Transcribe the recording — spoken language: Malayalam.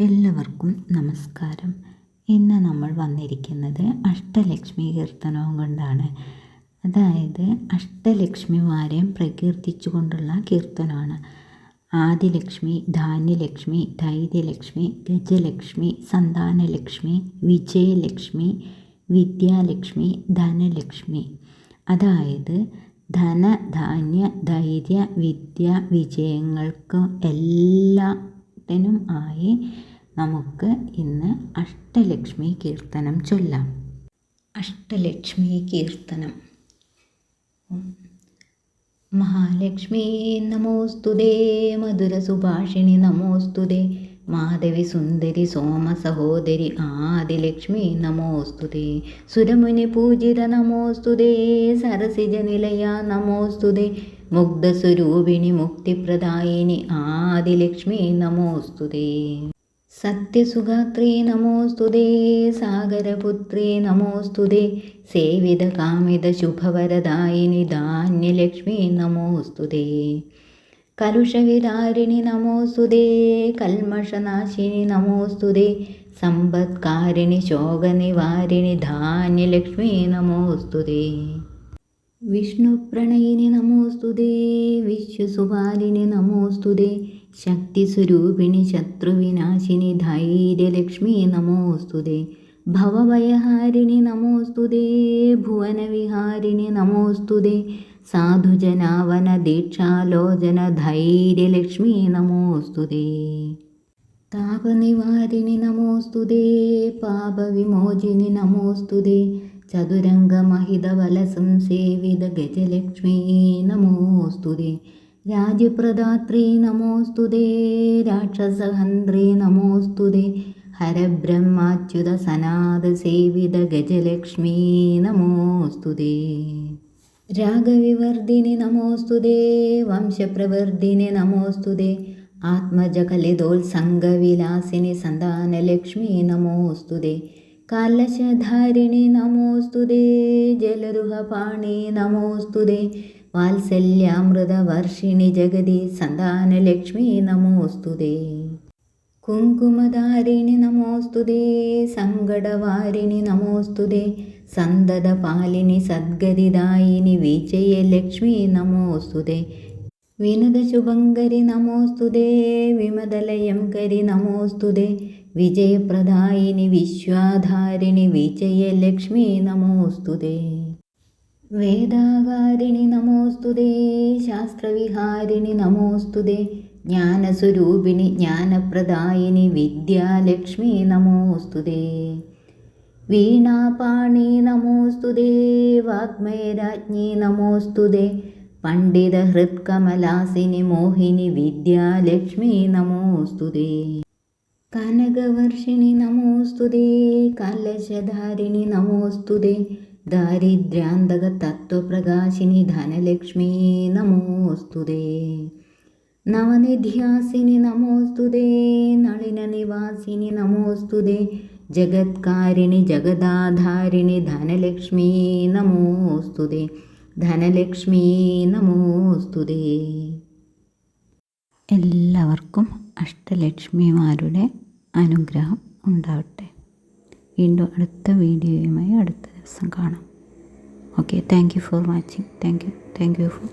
എല്ലാവർക്കും നമസ്കാരം. ഇന്ന് നമ്മൾ വന്നിരിക്കുന്നത് അഷ്ടലക്ഷ്മി കീർത്തനവും കൊണ്ടാണ്. അതായത് അഷ്ടലക്ഷ്മിമാരെയും പ്രകീർത്തിച്ചു കൊണ്ടുള്ള കീർത്തനമാണ്. ആദിലക്ഷ്മി ധാന്യലക്ഷ്മി ധൈര്യലക്ഷ്മി ഗജലക്ഷ്മി സന്താനലക്ഷ്മി വിജയലക്ഷ്മി വിദ്യാലക്ഷ്മി ധനലക്ഷ്മി. അതായത് ധന ധാന്യ ധൈര്യ വിദ്യ വിജയങ്ങൾക്ക് എല്ലാത്തിനും ആയി നമുക്ക് ഇന്ന് അഷ്ടലക്ഷ്മി കീർത്തനം ചൊല്ലാം. അഷ്ടലക്ഷ്മി കീർത്തനം. മഹാലക്ഷ്മി നമോസ്തുതേ മധുരസുഭാഷിണി നമോസ്തുതേ. മാധവി സുന്ദരി സോമ സഹോദരി ആദിലക്ഷ്മി നമോസ്തുതേ. സുരമുനി പൂജിത നമോസ്തുതേ. സരസിജ നിലയ നമോസ്തുതേ. മുഗ്ധസ്വരൂപിണി മുക്തിപ്രദായിനി ആദിലക്ഷ്മി നമോസ്തുതേ. സത്യസുഗാത്രീ നമോസ്തുതേ. സാഗരപുത്രീ നമോസ്തുതേ. സേവിത കാമിത ശുഭവരദായിനി ധാന്യലക്ഷ്മി നമോസ്തുതേ. കലുഷവിധാരിണി നമോസ്തുതേ കൽമഷനാശിനി നമോസ്തുതേ സമ്പത്കാരിണി ശോകനിവാരിണി ധാന്യലക്ഷ്മി നമോസ്തുതേ. വിഷ്ണുപ്രണയിനി നമോസ്തുതേ വിശ്വസുപാലിനി നമോസ്തുതേ ശക്തിസ്വരൂപിണി ശത്രുവിനാശിനി ധൈര്യലക്ഷ്മി നമോസ്തുതേ ഭവഭയഹാരിണി നമോസ്തുതേ ഭുവനവിഹാരിണി നമോസ്തുതേ സാധുജനാവന ദീക്ഷാലോചന ധൈര്യലക്ഷ്മി നമോസ്തുതേ. താപനിവാരിണി നമോസ്തുതേ പാപവിമോചിനി നമോസ്തുതേ ചതുരംഗമഹിതവലസംസേവിത ഗജലക്ഷ്മീ നമോസ്തുതേ. രാജ്യപ്രദാത്രീ നമോസ്തുതേ രാക്ഷസഹന്ത്രേ നമോസ്തുതേ ഹരബ്രഹ്മാച്യുത സനാതസേവിത ഗജലക്ഷ്മീ നമോസ്തുതേ. രാഗവിവർദ്ധിനി നമോസ്തുതേ വംശപ്രവർദ്ധിനി നമോസ്തുതേ ആത്മജകലിതോത്സംഗവിലാസിനി സന്താനലക്ഷ്മി നമോസ്തുതേ കാലശധാരിണി നമോസ്തുതേ ജലരുഹപാണി നമോസ്തുതേ വാത്സല്യാമൃതവർഷിണി ജഗതി സന്താനലക്ഷ്മി നമോസ്തുതേ കുങ്കുമധാരിണി നമോസ്തുതേ സങ്കടവാരിണി നമോസ്തുതേ സന്തതപാലിനി സദ്ഗതിദായിനി വിജയലക്ഷ്മി നമോസ്തുതേ വിനദശുഭങ്കരി നമോസ്തുതേ വിമതലയം കരി നമോസ്തുതേ വിജയപ്രദായിനി വിശ്വാധാരിണി വിജയലക്ഷ്മി നമോസ്തുതേ. വേദാകാരിണി നമോസ്തുതേ ശാസ്ത്രവിഹാരിണി നമോസ്തുതേ ജ്ഞാനസ്വരൂപിണി ജ്ഞാനപ്രദായിനി വിദ്യാലക്ഷ്മി നമോസ്തുതേ വീണാപാണി നമോസ്തുതേ വാഗ്മയരാജ്ഞി നമോസ്തുതേ പണ്ഡിതഹൃത്കമലാസിനി മോഹിനി വിദ്യാലക്ഷ്മി നമോസ്തുതേ കനകവർഷിണി നമോസ്തുതേ കലശധാരിണി നമോസ്തുതേ ദാരിദ്ര്യാന്തക തത്വപ്രകാശിനി ധനലക്ഷ്മി നമോസ്തുതേ നവനിധ്യാസിനി നമോസ്തുതേ നളിന നിവാസിനി നമോസ്തുതേ ജഗത്കാരിണി ജഗദാധാരിണി ധനലക്ഷ്മി നമോസ്തുതേ ധനലക്ഷ്മി നമോസ്തുതേ. എല്ലാവർക്കും അഷ്ടലക്ഷ്മിമാരുടെ അനുഗ്രഹം ഉണ്ടാവട്ടെ. വീണ്ടും അടുത്ത വീഡിയോയുമായി അടുത്ത ദിവസം കാണാം. Okay thank you for watching thank you thank you for